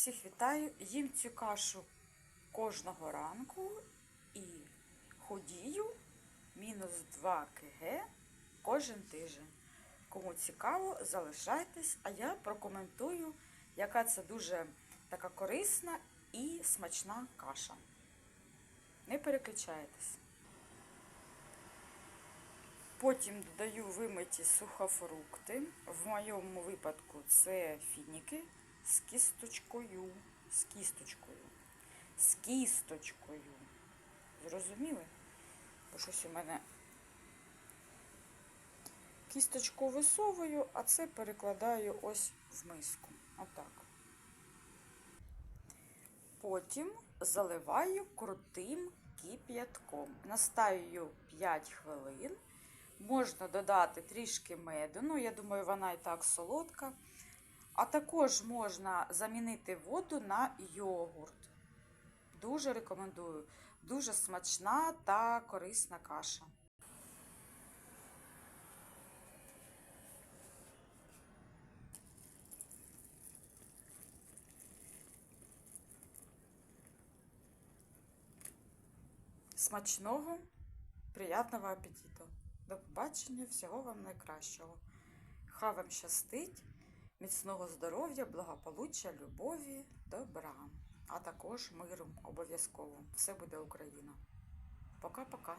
Всіх вітаю. Їм цю кашу кожного ранку і ходію мінус 2 кг кожен тиждень. Кому цікаво, залишайтесь, а я прокоментую, яка це дуже така корисна і смачна каша. Не переключайтесь. Потім додаю вимиті сухофрукти. В моєму випадку це фініки з кісточкою. З кісточкою. З кісточкою. Зрозуміли? Бо щось у мене кісточку висовую, а це перекладаю ось в миску. Отак. Потім заливаю крутим кип'ятком. Настаюю 5 хвилин. Можна додати трішки меду, ну, я думаю, вона і так солодка. А також можна замінити воду на йогурт. Дуже рекомендую. Дуже смачна та корисна каша. Смачного, приятного апетиту. До побачення, всього вам найкращого. Хай вам щастить, міцного здоров'я, благополуччя, любові, добра, а також миру обов'язково. Все буде Україна. Пока-пока.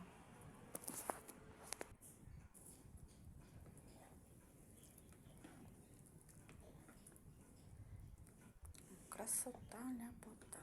Красота ляпота.